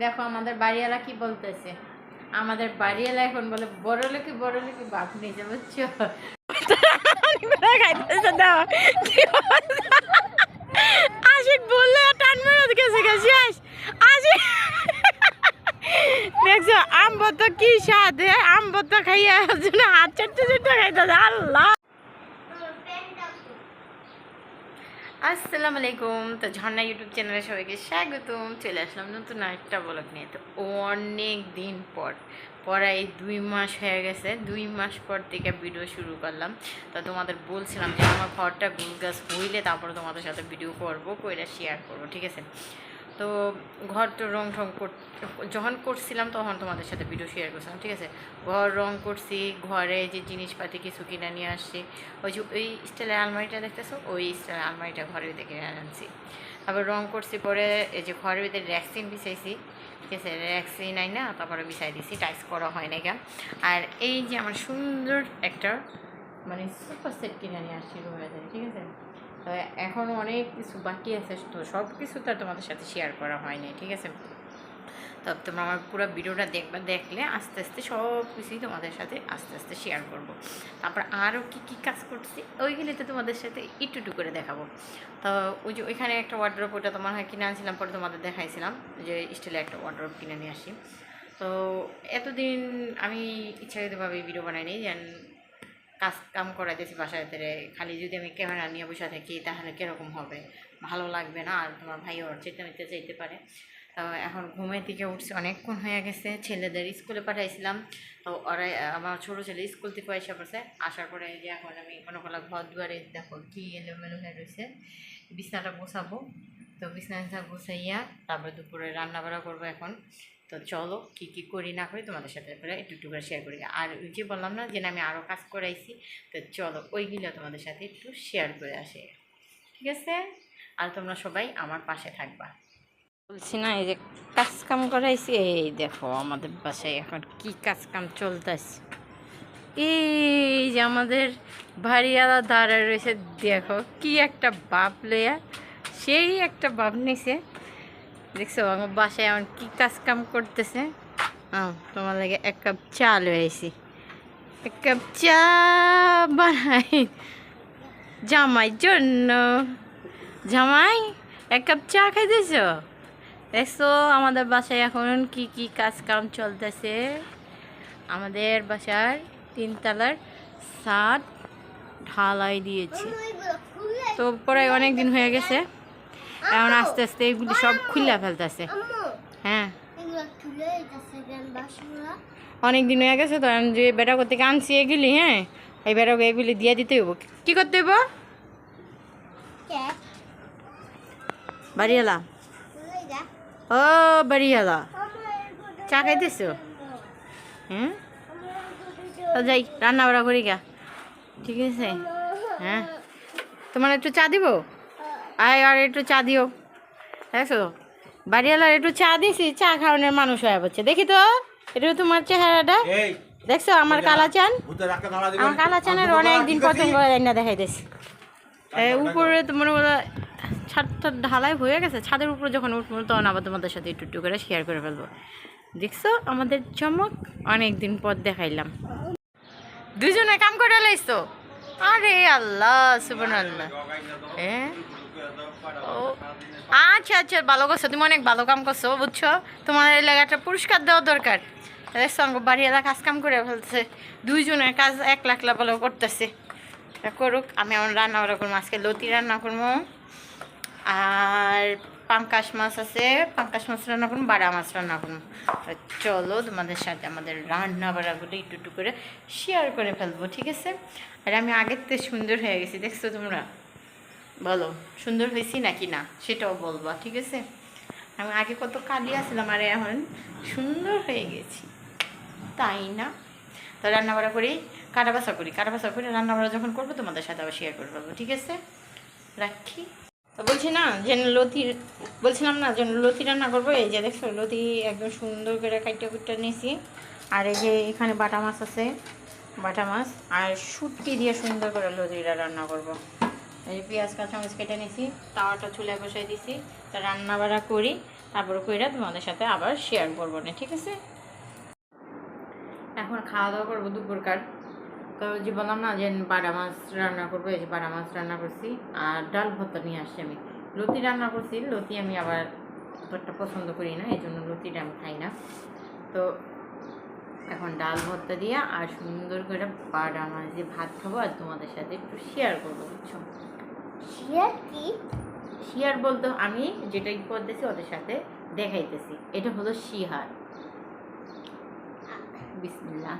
দেখো আমাদের বাড়িওয়ালা কি বলতেছে? আমাদের বাড়িওয়ালা এখন বলে বড় লোকে বড় লোকে বাপ খাইতেছে দাও আশিক বললে টান মেরে গেছে গেছে আশিক, দেখছ, আম তো কি স্বাদ আম তো খাইয়া হাত চারটে চারটে খাইতেছে আল্লাহ। আসসালামু আলাইকুম। তো ঝর্ণা ইউটিউব চ্যানেলে সবাইকে স্বাগতম। চলে আসলাম নতুন আরেকটা ব্লগ নিয়ে। তো অনেক দিন পর পড়াই দুই মাস হয়ে গেছে। দুই মাস পর থেকে ভিডিও শুরু করলাম। তো তোমাদের বলছিলাম যে আমার ঘরটা গুল গাছ হইলে তারপরে তোমাদের সাথে ভিডিও করব, কইরা শেয়ার করব, ঠিক আছে? তো ঘর তো রং ঠং কর- যখন করছিলাম তখন তোমাদের সাথে ভিডিও শেয়ার করছিলাম, ঠিক আছে? ঘর রং করছি, ঘরে যে জিনিসপাতি কিছু কিনে নিয়ে আসছি, ওই যে, ওই স্টাইলের আলমারিটা দেখতেছো? ওই স্টাইলের আলমারিটা ঘরের ভিতরে কিনে আনছি। তারপর রং করছি পরে এই যে ঘরের ভিতরে র্যাক্সিন বিছাইছি, ঠিক আছে? র্যাক্সিন আই না তারপরে বিছাই দিছি টাইস করা হয় না কেন আর এই যে আমার সুন্দর একটা মানে সুপার সেট কিনে নিয়ে আসছি ঠিক আছে? তো এখন অনেক কিছু বাকি আছে, তো সব কিছু তো তোমাদের সাথে শেয়ার করা হয়নি, ঠিক আছে? তো তোমরা আমার পুরো ভিডিওটা দেখবে, দেখলে আস্তে আস্তে সব কিছুই তোমাদের সাথে আস্তে আস্তে শেয়ার করব। তারপর আরও কি কি কাজ করছি, ওইগুলি তো তোমাদের সাথে একটু করে দেখাবো। তো ওই যে ওইখানে একটা ওয়ার্ড্রপ ওটা তোমার হয় কিনে আনছিলাম, পরে তোমাদের দেখাইছিলাম যে স্টিলের একটা ওয়ার্ড্রপ কিনে নিয়ে আসি। তো এতদিন আমি ইচ্ছাকৃতভাবে ভিডিও বানাইনি, যেন কাজ কাম করাইতেছি বাসায় ধরে খালি যদি আমি ক্যামেরা নিয়ে বসে থাকি, তাহলে কীরকম হবে? ভালো লাগবে না? আর তোমার ভাই ওর চেতে নিতে চাইতে পারে। তো এখন ঘুমের দিকে উঠছে, অনেকক্ষণ হয়ে গেছে। ছেলেদের স্কুলে পাঠাইছিলাম। তো ওরা আমার ছোটো ছেলে স্কুল থেকে এসে পড়ছে। আসার পরে যে এখন আমি কোনো কোনো ঘর দুয়ারে, দেখো কি এলোমেলো হয়ে রয়েছে। বিছনাটা গোছাবো। তো বিছনাটা গোছাইয়া তারপরে দুপুরে রান্না বাড়া করব এখন। তো চলো কি কি করি না করি তোমাদের সাথে করে একটু একটু করে শেয়ার করি। আর ওই যে বললাম না যে আমি আরও কাজ করাইছি তো চলো ওইগুলো তোমাদের সাথে একটু শেয়ার করে আসে। ঠিক আছে? আর তোমরা সবাই আমার পাশে থাকবা। বলছি না, এই যে কাজ কাম করাইছি, এই দেখো আমাদের বাসায় এখন কি কাজ কাম চলতেছে। এই যে আমাদের ভারিয়ালা দাঁড়ায় রয়েছে, দেখো কি একটা বাপ লইয়া, সেই একটা বাপ নিছে। দেখছ, আমার বাসায় এমন কি কাজ কাম করতেছে তোমার লাগে এক কাপ চা লয়েছি এক কাপ চা বানাই জামাই জন্য। জামাই, এক কাপ চা খাইতেছ? দেখছ, আমাদের বাসায় এখন কি কি কাজ কাম চলতেছে? আমাদের বাসার তিনতলার ছাদ ঢালাই দিয়েছে। তো প্রায় অনেক দিন হয়ে গেছে। এখন আস্তে আস্তে এগুলি সব খুলে ফেলতেছে। হ্যাঁ। অনেক দিন হয়ে গেছে তো আমি যে বেটা করতে আনছি এগুলি হ্যাঁ এই বেটাকে এগুলি দিয়ে দিতে হইব। কি করতে হইব? বাড়িওয়ালা। ও বাড়িওয়ালা। চা খাইতেছ? হ্যাঁ? যাই রান্না বাড়া করি গা। ঠিক আছে? হ্যাঁ। তোমার একটু চা দিব? আয় আর একটু চা দিও। দেখছ বাড়িওয়ালার একটু চা দিছি চা খাওয়ানোর মানুষ হয়ে পড়ছে দেখি তো এটা তোমার চেহারাটা। দেখছ আমার কালা চান ভূতের একটা নাড়া দিবেন। আমার কালা চানের অনেক দিন পছন্দ করে রান্না দেখাইতেছি এই উপরে তো করো ছাদটা ঢালাই হয়ে গেছে ছাদের উপরে যখন উঠবো তখন আবার তোমাদের সাথে একটু একটু করে শেয়ার করে ফেলব। দেখছ আমাদের চমক অনেক দিন পর দেখাইলাম। দুজনে কাম করে লাইছো? আরে আল্লাহ সুবহান আল্লাহ হ্যাঁ আচ্ছা আচ্ছা ভালো করছ। তুমি অনেক ভালো কাম করছ, বুঝছ? তোমার এলাকাটা পুরস্কার দেওয়া দরকার। দেখছ আমার বাড়িওয়ালা কাজ কাম করে ফেলছে দুইজনের কাজ এক লাখ লাখ ভালো করতেছে। করুক, আমি আমার রান্না বান্না করব, আজকে লতি রান্না করব। আর পাঙ্কাশ মাছ আছে, পাঙ্কাশ মাছ রান্না করব, বাড়া মাছ রান্না করব। চলো, তোমাদের সাথে আমাদের রান্না বাড়াগুলো একটু একটু করে শেয়ার করে ফেলব, ঠিক আছে? আর আমি আগের থেকে সুন্দর হয়ে গেছি, দেখছ তোমরা? বলো, সুন্দর হয়েছি নাকি না? সেটাও বলব, ঠিক আছে? আমি আগে কত কালি আসলাম, আর এখন সুন্দর হয়ে গেছি। তাই না? তো রান্নাবাড়া করি কাটা বাসা করি কাটা বাসা করে রান্নাবাড়া যখন করব, তোমাদের সাথে আবার শেয়ার করে ফেলব, ঠিক আছে? রাখি। তো বলছি না যে লতি, বলছিলাম না যে লতি রান্না করব, এই যে দেখছ, লতি একদম সুন্দর করে কাইটা কুটটা নিয়েছি। আর এই যে এখানে বাটা মাছ আছে, বাটা মাছ, আর শুটকি দিয়ে সুন্দর করে লতিটা রান্না করব। এই পেঁয়াজ, কাঁচামরিচ কেটে নিয়েছি তাওয়াটা চুলে বসাই দিছি, তা রান্না বাড়া করি, তারপরে কইরা তোমাদের সাথে আবার শেয়ার করব না, ঠিক আছে? এখন খাওয়া দাওয়া করব দুপুরকার। তো যে বললাম না যে বাটা মাছ রান্না করব, এই যে বাটা মাছ রান্না করছি, আর ডাল ভর্তা নিয়ে আসছি আমি। লতি রান্না করছি, লতি আমি আবার অতটা পছন্দ করি না, এই জন্য লতিটা আমি খাই না। তো এখন ডাল ভর্তা দিয়ে আর সুন্দর করে বাটা মাছ দিয়ে ভাত খাব আর তোমাদের সাথে একটু শেয়ার করব, বুঝছ? শিয়ার কি শিয়ার বলতে আমি যেটা করতেছি ওদের সাথে দেখাইতেছি। এটা হলো শিহার। বিসমিল্লাহ।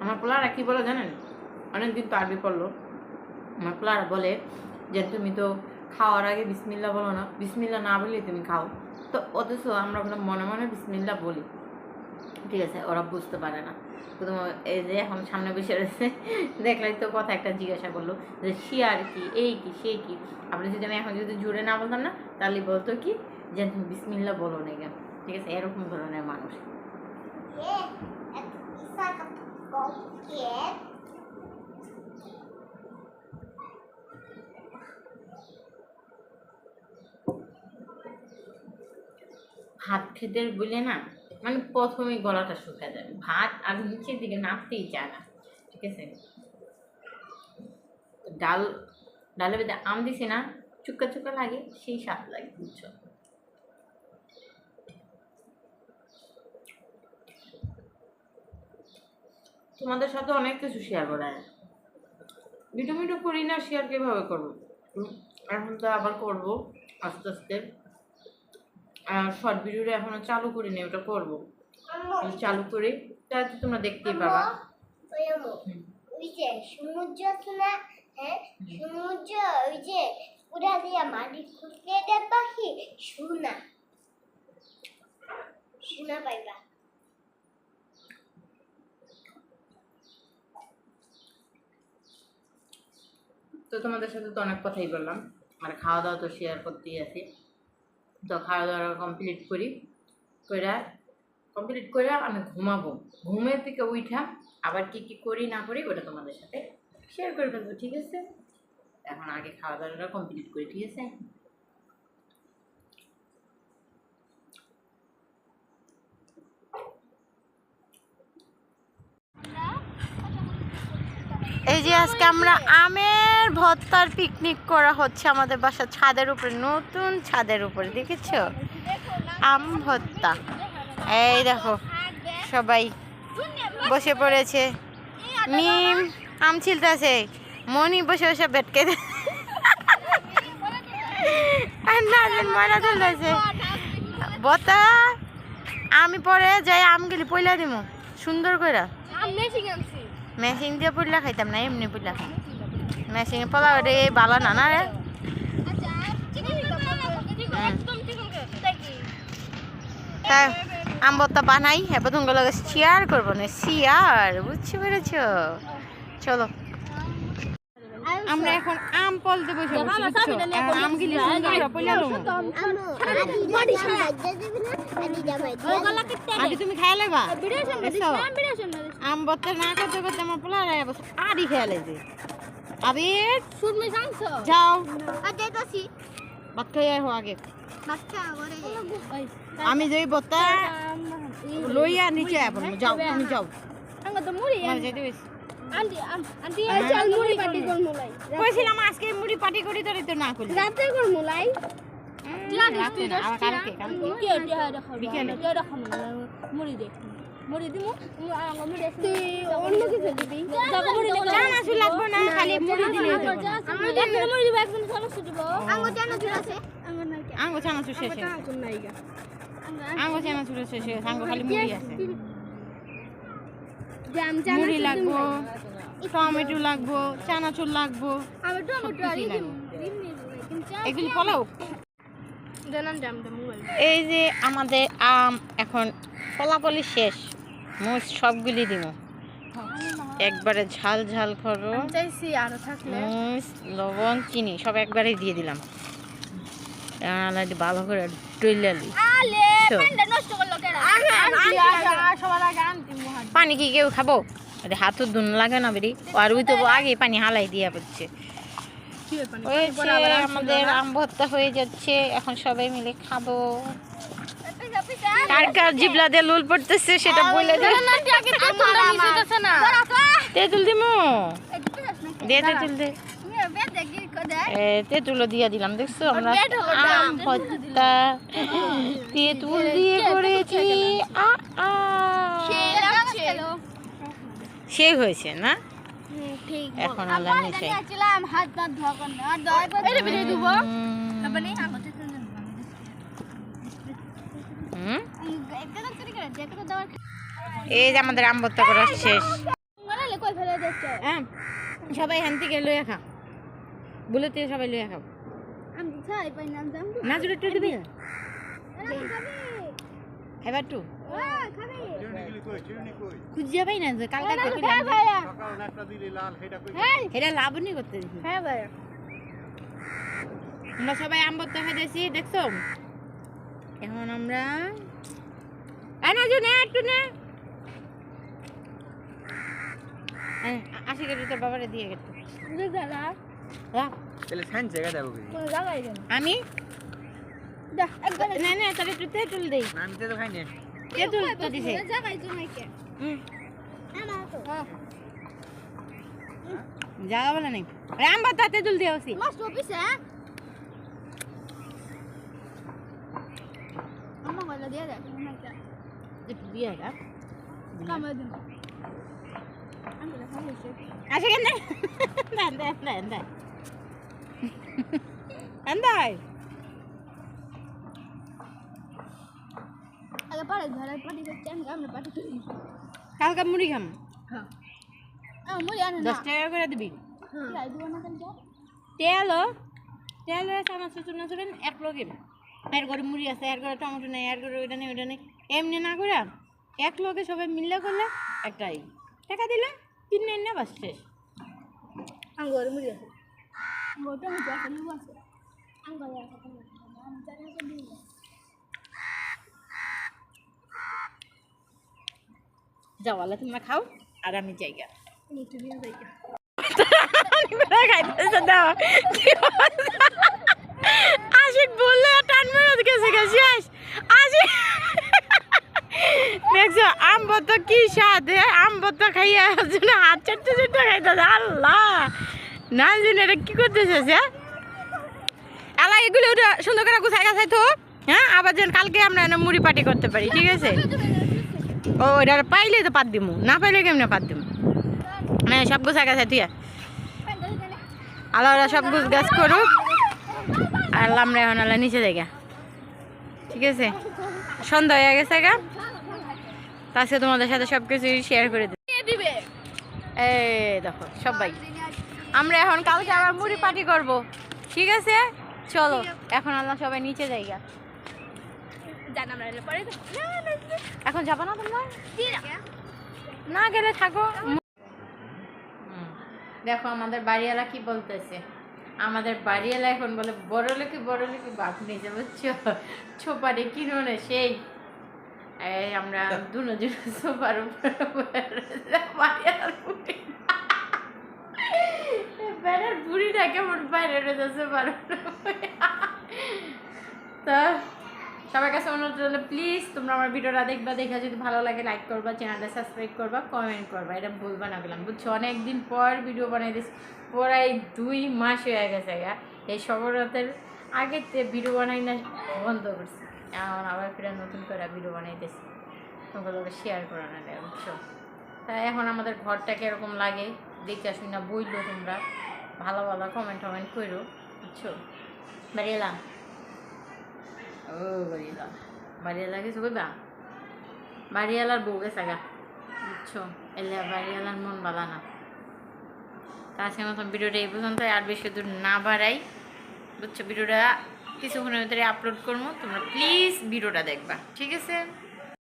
আমার পোলারা কি বলে জানেন? অনেকদিন তো আরবি পড়ল। আমার পোলারা বলে যে, তুমি তো খাওয়ার আগে বিসমিল্লা বলো না। বিসমিল্লা না বললে তুমি খাও। তো অথচ আমরা ওখানে মনে মনে বিসমিল্লা বলি। ঠিক আছে, ওরা বুঝতে পারে না। এই যে এখন সামনে বসে রয়েছে দেখলাই তো কথা একটা জিজ্ঞাসা করল যে শিয়ার কি, এই কি সেই কি? আপনি যদি আমি এখন যদি জুড়ে না বলতাম না, তাহলে বলতো কি? যে, তুমি বিসমিল্লা বলো না কেন ঠিক আছে, এরকম ধরনের মানুষ। ভাত খেতে বলে না? মানে প্রথমেই গলাটা শুকায় যাবে। ভাত আর নিচের দিকে নামতেই চায় না, ঠিক আছে? ডাল, ডালের ভিতরে আম দিছি না, চুক্কা চুক্কা লাগে, সেই স্বাদ লাগে, বুঝছ? তোমাদের সাথে অনেক কিছু শেয়ার করা ভিডিও মিডিও করি না শেয়ার কীভাবে করব? এখন তো আবার করব, আস্তে আস্তে। শর্ট ভিডিওটা এখনও চালু করিনি ওটা করব। চালু করে তাহলে তো তোমরা দেখতেই পাবা। ওই যে সমুদ্র না হ্যাঁ সমুদ্র ওই যে পুরা দিয়া মাটি পাখি সোনা। সোনা পাইবা। তো তোমাদের সাথে তো অনেক কথাই বললাম আর খাওয়া দাওয়া তো শেয়ার করতেই আছি। তো খাওয়া দাওয়া কমপ্লিট করি করে কমপ্লিট করে আমি ঘুমাবো। ঘুমের থেকে উঠা আবার কি কি করি না করি ওটা তোমাদের সাথে শেয়ার করে ফেলব, ঠিক আছে? এখন আগে খাওয়া দাওয়াটা কমপ্লিট করি, ঠিক আছে? এই যে আজকে আমরা আমের ভর্তার পিকনিক করা হচ্ছে আমাদের বাসার ছাদের উপরে, নতুন ছাদের উপরে, দেখেছ? আম ভর্তা এই দেখো, সবাই বসে পড়েছে। মিম আম ছিলতেছে। মনি বসে বসে বেটকে আমি পরে যাই আমগুলি পয়লা দিব সুন্দর করে মেশিন দিয়ে পড়লা খাইতাম না এমনি পড়লা খাই মেশিনে পড়া রে ভালো না না রে তা বানাই হ্যাঁ তোমার লগে শেয়ার করব না শেয়ার বুঝছি পেরেছ চলো আমরা এখন আম পলতে বসে আম গিলি আদি তুমি খাই লেবা আম বত্তা না করতে করতে আমার পোলা বসে আদি খেয়ে লেছে আবির যাও ভাত খাই আহো আগে আমি যে বত্তা লইয়া নিচে যাও তুমি যাও আমার যেতে বেশি কইছিলাম আজকে মুড়ি পাটি করি তোরে তো না করলি রাতে করব লাই উম, রাতে না, আবার কালকে কালকে। বিকেলে। মুড়ি দে। মুড়ি দিমু তুই অন্য কিছু দিবি? চানাচুর না খালি মুড়ি দিলে হতো না। আমার জন্য মুড়ি দিব একদম সমস্যা দিব আঙ্গুর চানাচুর আছে চানাচুর শেষে আঙ্গো চানাচুর শেষে আঙ্গো খালি মুড়ি আছে। মুড়ি লাগবো টমেটো লাগবো চানাচুর লাগবো এগুলি পোলাও? এই যে আমাদের আম এখন পলাপলি শেষ মোট সবগুলি দিব। একবারে ঝাল ঝাল করো। মরিচ লবণ চিনি সব একবারে দিয়ে দিলাম। ভালো করে ডইলালি পানি কি কেউ খাব? আরে হাতও দুন লাগে না বেরি। আর ওই তো আগে পানি হালাই দিয়া পড়ছে। আমাদের আম ভর্তা হয়ে যাচ্ছে এখন সবাই মিলে খাব। কার কার জিবলা দিয়ে লুল পড়তেছে সেটা বলে দে। তেঁতুল দিমু দে তেঁতুল দে। এ তেঁতুলও দিয়ে দিলাম দেখছ আমরা আম ভর্তা তেঁতুল দিয়ে করেছি আ আ সে হয়েছে না এখন করে দেওয়ার এই যে আমাদের আম ভর্তা করা শেষ মানে হ্যাঁ সবাই হ্যান থেকে লইয়া খা বলে তুই সবাই লইয়া খাও আমি খাই পাই না জুড়ে একটু দিবি? হ্যাঁ খাবি। খুঁজিয়া পাই না যে থেকে হ্যাঁ হ্যাঁ। করতে হ্যাঁ আমরা সবাই আম ভর্তা খাইতেছি দেখছ? এখন আমরা এই না জু নে একটু নে। আশি কেজি তোর বাবারে দিয়ে গেছে। তাহলে সাইন জায়গা যাব কি কোন? জায়গায় গেল আমি না না তাহলে একটু তেঁতুল দেই না আমি তো খাই না তেঁতুল তো দিছে জায়গায় তো নাই কে হুম আমার তো। জায়গা বলে নেই। রাম ভর্তা তেঁতুল দিয়ে আসি মাছ অফিসে আমার বলে দিয়ে দেখ একটু দিয়ে গা কামে দিন আমি বলে খাইছে আসে কেন? দেন দেন দেন দেন। আন্দাই আগে পারে ধরে পাটি করতে আমি আমরা পাটি করি কালকে মুড়ি খাম হ্যাঁ আমি মুড়ি আনে না দশ টাকা করে দিবি তেল তেল চানাচ চুনাচুরেন এক লগে এর ঘরে মুড়ি আছে এর ঘরে টমেটো নেই এর ঘরে ওইটা নেই ওইটা নেই এমনি না করে এক লগে সবাই মিললে করলে একটাই টাকা দিলে তিন নেন না বাস শেষ আমি ঘরে মুড়ি আছে আছে নিবো আছে আমি ঘরে আছে আমি জানি না দিব যাওয়ালা তোমরা খাও, আর আমি জায়গা আশিক বললে গেছে আশিক, দেখছ, আম ভর্তা কি স্বাদ, এ? আম ভর্তা খাইয়া হাত চারটে চারটে খাইতেছে আল্লাহ! না জানি এটা কি করতেছে সে আলা এগুলো ওটা সুন্দর করে গুছাই গাছাই তো হ্যাঁ আবার যেন কালকে আমরা এনে মুড়ি পাটি করতে পারি ঠিক আছে? ও এটা পাইলে তো পাত দিমু না পাইলে কেমনে পাত দিমু? মানে সব গুছাই গাছাই তুই আল্লাহ ওরা সব গুছ গাছ করুক। আর আমরা এখন আল্লাহ নিচে যাই ঠিক আছে? সন্ধ্যা হয়ে গেছে গা। তো আজকে তোমাদের সাথে সব কিছু শেয়ার করে দিবে? এই দেখো সবাই। আমরা এখন কালকে আবার মুড়ি পার্টি করব। ঠিক আছে? চলো এখন আল্লাহ সবাই নিচে যাই গা। জানা আমরা পরে তো এখন যাবা না তোমরা? না গেলে থাকো। দেখো আমাদের বাড়িওয়ালা কি বলতেছে? আমাদের বাড়িওয়ালা এখন বলে বড় লোকে বড় লোকে বাপ নিজে বুঝছ ছোপারে কিনোনে সেই। এই আমরা দুজন সোফার উপরে। বুড়ি কেমন বাইরে সোফার উপরে তা সবার কাছে অনুরোধ রইল প্লিজ তোমরা আমার ভিডিওটা দেখবা, দেখা যদি ভালো লাগে লাইক করবা চ্যানেলটা সাবস্ক্রাইব করবা কমেন্ট করবা, এটা ভুলবা না গেলাম বুঝছ? অনেকদিন পর ভিডিও বানাই দিস, প্রায় দুই মাস হয়ে গেছে গা, এই সবরাতের আগে ভিডিও বানাই না, বন্ধ করছি। এখন আবার ফিরে নতুন করে ভিডিও বানাইতেছি তোমাগুলোকে শেয়ার করো না বুঝছ? তাই এখন আমাদের ঘরটা কীরকম লাগে, দেখে আসুন না, বইলো তোমরা। ভালো ভালো কমেন্ট টমেন্ট করো, বুঝছ? বাড়ি এলাম ও বাড়িয়ালা বাড়িয়ালা কিছু কইবা? বাড়িয়ালার বউ গেছে গা, বুঝছ? এলে বাড়িয়ালার মন বালা না। তা আজকের মতন ভিডিওটা এই পর্যন্ত আর বেশি দূর না বাড়াই, বুঝছ? ভিডিওটা কিছুক্ষণের ভিতরে আপলোড করব। তোমরা প্লিজ ভিডিওটা দেখবা, ঠিক আছে?